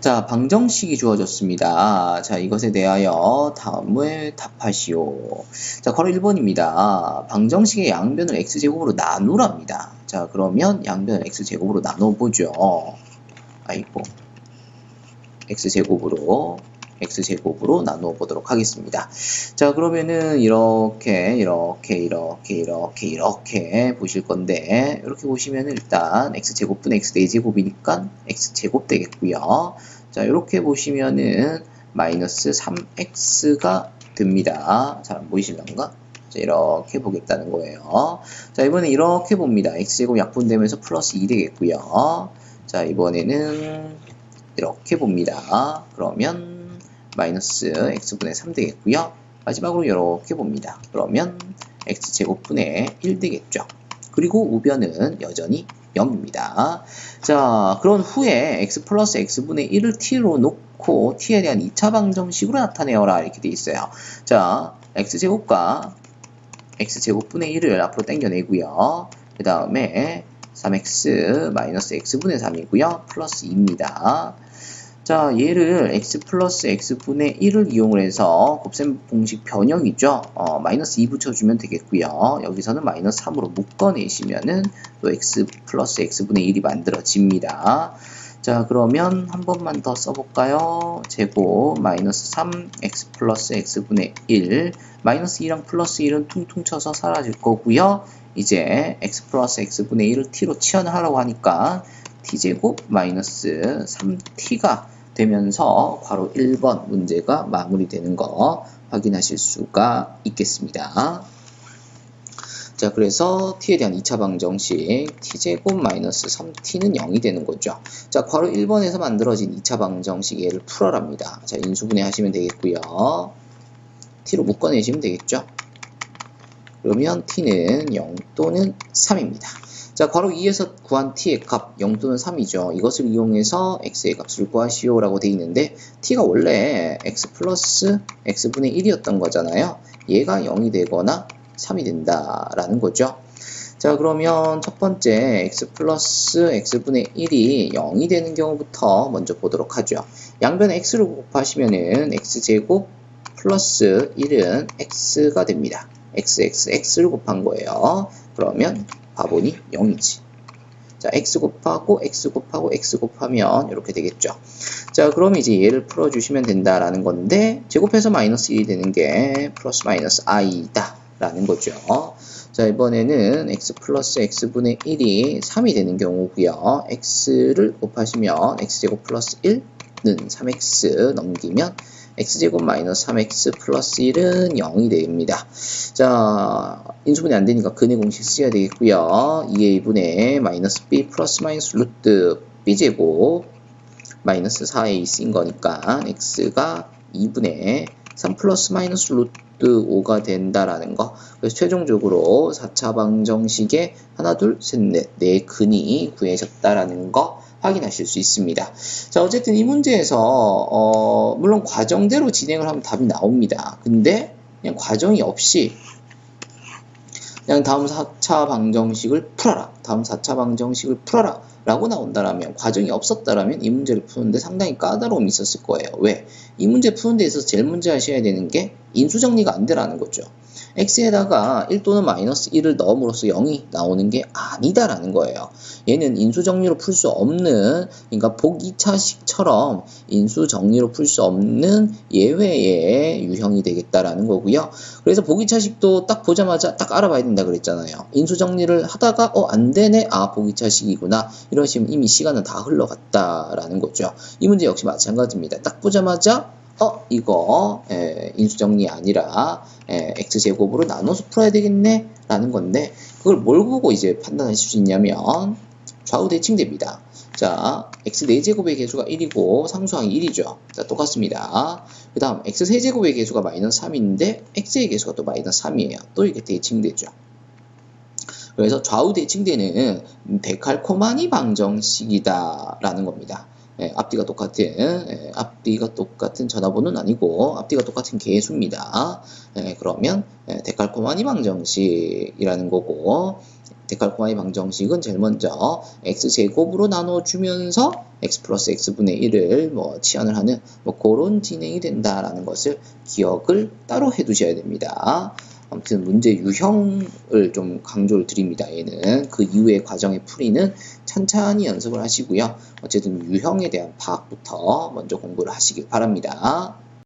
자, 방정식이 주어졌습니다. 자, 이것에 대하여 다음에 답하시오. 자, 괄호 1번입니다. 방정식의 양변을 x제곱으로 나누랍니다. 자, 그러면 양변을 x제곱으로 나눠보죠. 아이고. x제곱으로 x제곱으로 나누어 보도록 하겠습니다. 자, 그러면은 이렇게 이렇게 이렇게 이렇게 이렇게 보실 건데 이렇게 보시면은 일단 x제곱분 x 4제곱이니까 x제곱 되겠고요. 자, 이렇게 보시면은 마이너스 3x가 됩니다. 잘 안 보이실런가? 자, 이렇게 보겠다는 거예요. 자, 이번에 이렇게 봅니다. x제곱 약분되면서 플러스 2 되겠고요. 자, 이번에는 이렇게 봅니다. 그러면 마이너스 x분의 3 되겠고요. 마지막으로 이렇게 봅니다. 그러면 x제곱분의 1 되겠죠. 그리고 우변은 여전히 0입니다. 자, 그런 후에 x 플러스 x분의 1을 t로 놓고 t에 대한 2차 방정식으로 나타내어라 이렇게 돼 있어요. 자, x제곱과 x제곱분의 1을 앞으로 당겨내고요. 그 다음에 3x 마이너스 x분의 3이고요. 플러스 2입니다. 자, 얘를 x 플러스 x분의 1을 이용을 해서 곱셈 공식 변형이죠. 어, 마이너스 2 붙여주면 되겠고요. 여기서는 마이너스 3으로 묶어내시면은 또 x 플러스 x분의 1이 만들어집니다. 자, 그러면 한 번만 더 써볼까요? 제곱 마이너스 3x 플러스 x분의 1 마이너스 2랑 플러스 1은 퉁퉁 쳐서 사라질 거고요. 이제 x 플러스 x분의 1을 t로 치환하라고 하니까 t제곱 마이너스 3t가 되면서 괄호 1번 문제가 마무리되는 거 확인하실 수가 있겠습니다. 자, 그래서 t에 대한 2차 방정식 t제곱 마이너스 3t는 0이 되는 거죠. 자, 괄호 1번에서 만들어진 2차 방정식 얘를 풀어랍니다. 자, 인수분해 하시면 되겠고요. t로 묶어내시면 되겠죠. 그러면 t는 0 또는 3입니다. 자, 괄호 2에서 구한 t의 값 0 또는 3이죠. 이것을 이용해서 x의 값을 구하시오 라고 되어 있는데 t가 원래 x 플러스 x분의 1이었던 거잖아요. 얘가 0이 되거나 3이 된다라는 거죠. 자 그러면 첫 번째 x 플러스 x분의 1이 0이 되는 경우부터 먼저 보도록 하죠. 양변 x를 곱하시면은 x제곱 플러스 1은 x가 됩니다. x, x, x를 곱한 거예요. 그러면 바보니 0이지. 자, x 곱하고 x 곱하고 x 곱하면 이렇게 되겠죠. 자, 그럼 이제 얘를 풀어주시면 된다라는 건데 제곱해서 마이너스 1이 되는 게 플러스 마이너스 i다 라는 거죠. 자, 이번에는 x 플러스 x분의 1이 3이 되는 경우고요. x를 곱하시면 x제곱 플러스 1는 3x 넘기면 x제곱 마이너스 3x 플러스 1은 0이 됩니다. 자, 인수분해 안 되니까 근의 공식 쓰셔야 되겠고요. 2a분의 마이너스 b 플러스 마이너스 루트 b제곱 마이너스 4a 쓰인 거니까 x가 2분의 3 플러스 마이너스 루트 5가 된다라는 거. 그래서 최종적으로 4차 방정식의 하나, 둘, 셋, 넷, 네 근이 구해졌다라는 거 확인하실 수 있습니다. 자, 어쨌든 이 문제에서, 어, 물론 과정대로 진행을 하면 답이 나옵니다. 근데 그냥 과정이 없이 그냥 다음 4차 방정식을 풀어라. 다음 4차 방정식을 풀어라. 라고 나온다라면 과정이 없었다라면 이 문제를 푸는데 상당히 까다로움이 있었을 거예요. 왜? 이 문제 푸는 데 있어서 제일 문제 하셔야 되는 게 인수정리가 안 되라는 거죠. x에다가 1 또는 마이너스 1을 넣음으로써 0이 나오는 게 아니다라는 거예요. 얘는 인수정리로 풀 수 없는 그러니까 보기차식처럼 인수정리로 풀 수 없는 예외의 유형이 되겠다라는 거고요. 그래서 보기차식도 딱 보자마자 딱 알아봐야 된다 그랬잖아요. 인수정리를 하다가 어 안 되네 아 보기차식이구나 이러시면 이미 시간은 다 흘러갔다라는 거죠. 이 문제 역시 마찬가지입니다. 딱 보자마자 어 이거 에, 인수정리 아니라 에, x제곱으로 나눠서 풀어야 되겠네 라는 건데 그걸 뭘 보고 이제 판단하실 수 있냐면 좌우 대칭됩니다. 자, x 4제곱의 개수가 1이고 상수항이 1이죠. 자, 똑같습니다. 그 다음 x 세제곱의 개수가 마이너스 3인데 x의 개수가 또 마이너스 3이에요. 또 이렇게 대칭되죠. 그래서 좌우 대칭되는 데칼코마니 방정식이다라는 겁니다. 예, 앞뒤가 똑같은 예, 앞뒤가 똑같은 전화번호는 아니고 앞뒤가 똑같은 개수입니다. 예, 그러면 예, 데칼코마니 방정식이라는 거고 데칼코마니 방정식은 제일 먼저 x제곱으로 나눠주면서 x 플러스 x분의 1을 뭐 치환을 하는 뭐 그런 진행이 된다라는 것을 기억을 따로 해두셔야 됩니다. 아무튼 문제 유형을 좀 강조를 드립니다. 얘는 그 이후의 과정의 풀이는 찬찬히 연습을 하시고요. 어쨌든 유형에 대한 파악부터 먼저 공부를 하시길 바랍니다.